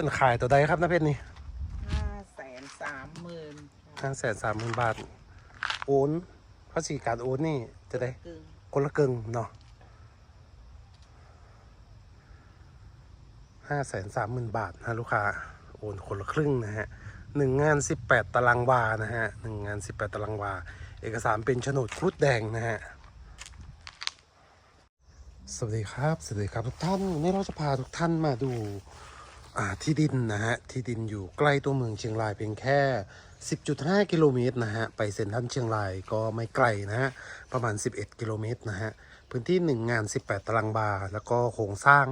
เป็นขายตัวใดครับนะเพชรนี่ห้าแสนสามหมื่นห้าแสนสามหมื่นบาท โอนภาษีการโอนนี่จะได้กึ่งคนละกึ่งเนาะห้าแสนสามหมื่นบาทนะลูกค้า โอนคนละครึ่งนะฮะหนึ่งงานสิบแปดตารางวานะฮะหนึ่งงานสิบแปดตารางวา เอกสารเป็นโฉนดครุฑแดงนะฮะสวัสดีครับ สวัสดีครับทุกท่านวันนี้เราจะพาทุกท่านมาดูอ่า ที่ดินนะฮะ ที่ดินอยู่ใกล้ตัวเมืองเชียงรายเพียงแค่ 10.5 กิโลเมตรนะฮะ ไปเซ็นทรัลเชียงรายก็ไม่ไกลนะฮะ ประมาณ 11 กิโลเมตรนะฮะ พื้นที่ 1 งาน 18 ตารางวา แล้วก็โครงสร้าง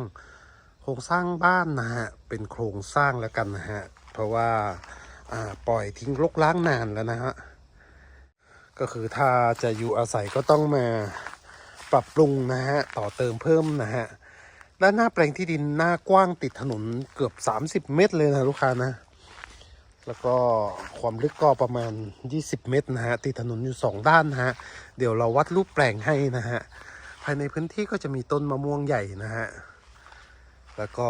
โครงสร้างบ้านนะฮะ เป็นโครงสร้างแล้วกันนะฮะ เพราะว่าอ่าปล่อยทิ้งรกล้างนานแล้วนะฮะ ก็คือถ้าจะอยู่อาศัยก็ต้องมาปรับปรุงนะฮะ ต่อเติมเพิ่มนะฮะ ด้านหน้าแปลงที่ดินหน้ากว้างติดถนนเกือบ 30 เมตรเลยนะลูกค้านะ แล้วก็ความลึกก็ประมาณ 20 เมตรนะฮะ ติดถนนอยู่ 2 ด้านนะฮะ เดี๋ยวเราวัดรูปแปลงให้นะฮะ ภายในพื้นที่ก็จะมีต้นมะม่วงใหญ่นะฮะ แล้วก็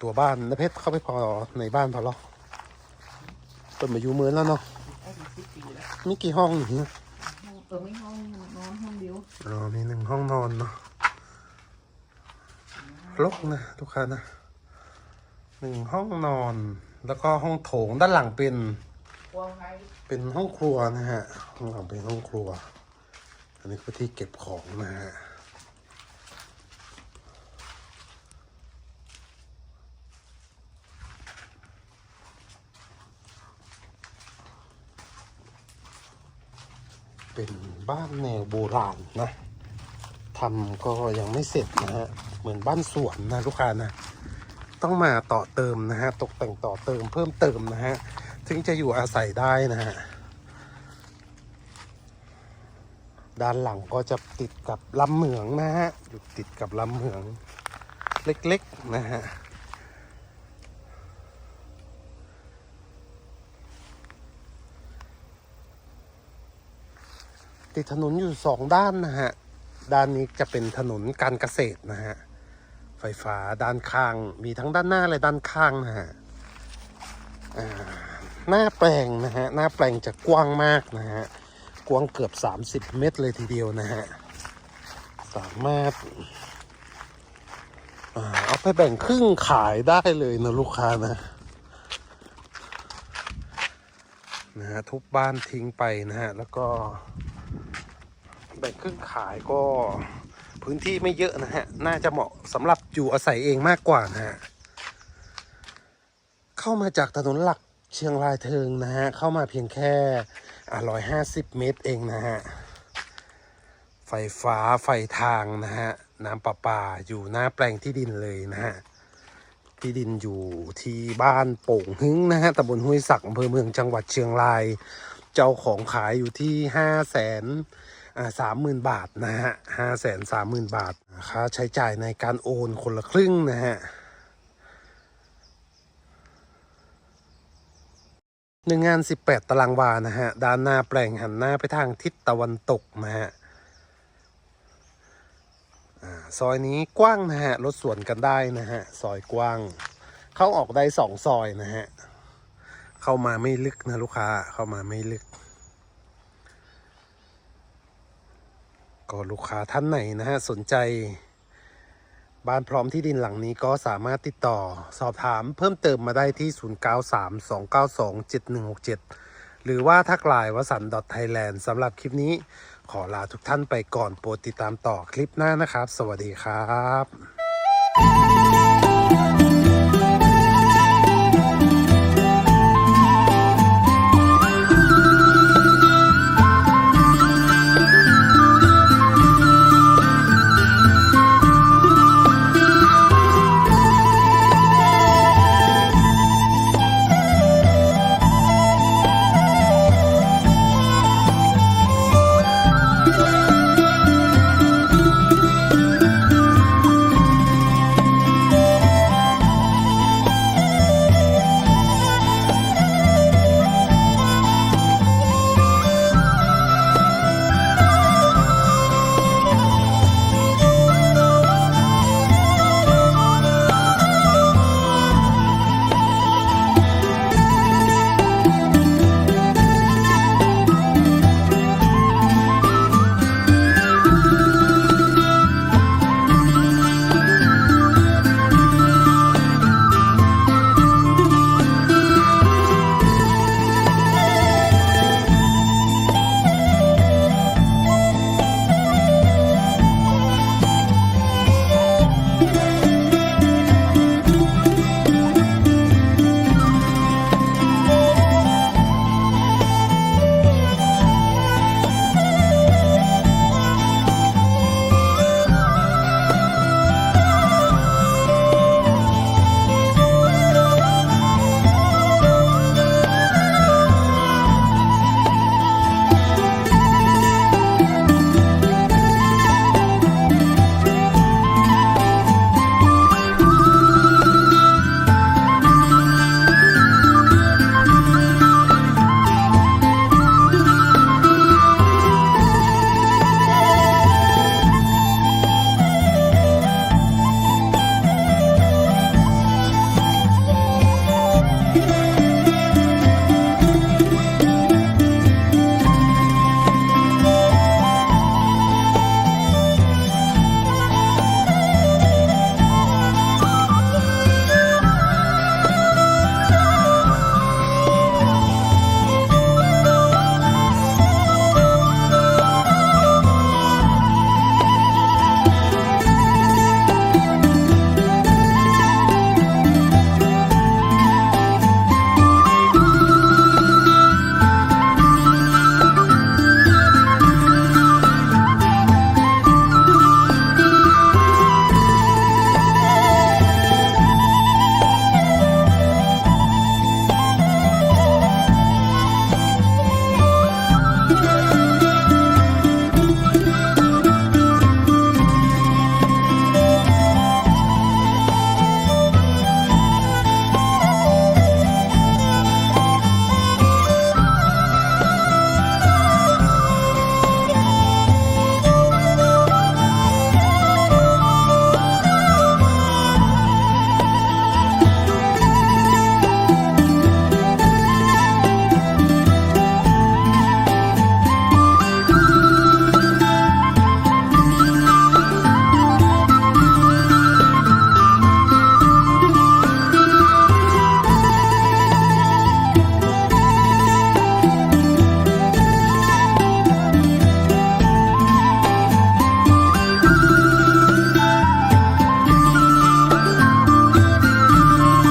ตัวบ้านนะเพชรเข้าไปพอในบ้านพอหรอต้นมาอยู่เมือนแล้วเนาะได้ถึงสิบปีแล้วมีกี่ห้องหนิเปิดไม่ห้องนอนห้องเดียวอ๋อมีหนึ่งห้องนอนเนาะ รกนะลูกค้านะหนึ่งห้องนอน แล้วก็ห้องโถงด้านหลังเป็นกว้างไงเป็นห้องครัวนะฮะห้องหลังเป็นห้องครัว อันนี้ก็ที่เก็บของนะฮะเป็นบ้านแนวโบราณนะทำก็ยังไม่เสร็จนะฮะ เหมือนบ้านสวนนะลูกค้านะ ต้องมาต่อเติมนะฮะ ตกแต่งต่อเติมเพิ่มเติมนะฮะ ถึงจะอยู่อาศัยได้นะฮะ ด้านหลังก็จะติดกับลำเหมืองนะฮะ อยู่ติดกับลำเหมืองเล็กๆนะฮะติดถนนอยู่สองด้านนะฮะ ด้านนี้จะเป็นถนนการเกษตรนะฮะ ไฟฟ้าด้านข้าง มีทั้งด้านหน้าและด้านข้างนะฮะหน้าแปลงนะฮะหน้าแปลงจะกว้างมากนะฮะกว้างเกือบ 30 เมตรเลยทีเดียวนะฮะสามารถเอาไปแบ่งครึ่งขายได้เลยนะลูกค้านะนะฮะทุบบ้านทิ้งไปนะฮะแล้วก็แบ่งครึ่งขายก็ พื้นที่ไม่เยอะนะฮะ น่าจะเหมาะสำหรับอยู่อาศัยเองมากกว่านะฮะ เข้ามาจากถนนหลักเชียงรายเทิงนะฮะ เข้ามาเพียงแค่ร้อยห้าสิบเมตรเองนะฮะ ไฟฟ้าไฟทางนะฮะ น้ำประปาอยู่หน้าแปลงที่ดินเลยนะฮะ ที่ดินอยู่ที่บ้านโป่งหึ้งนะฮะตำบลห้วยสักอำเภอเมืองจังหวัดเชียงราย เจ้าของขายอยู่ที่ห้าแสน สามหมื่นบาทนะฮะห้าแสนสามหมื่นบาท ค่าใช้จ่ายในการโอนคนละครึ่งนะฮะหนึ่งงานสิบแปดตารางวานะฮะ ด้านหน้าแปลงหันหน้าไปทางทิศตะวันตกนะฮะอ่าซอยนี้กว้างนะฮะ รถสวนกันได้นะฮะ ซอยกว้าง เข้าออกได้สองซอยนะฮะ เข้ามาไม่ลึกนะลูกค้า เข้ามาไม่ลึก ก็ลูกค้าท่านไหนนะฮะ สนใจ บ้านพร้อมที่ดินหลังนี้ก็สามารถติดต่อสอบถามเพิ่มเติมมาได้ที่ 0932927167 หรือว่าทักไลน์วสันต์ .thailand สำหรับคลิปนี้ขอลาทุกท่านไปก่อนโปรดติดตามต่อคลิปหน้านะครับ สวัสดีครับ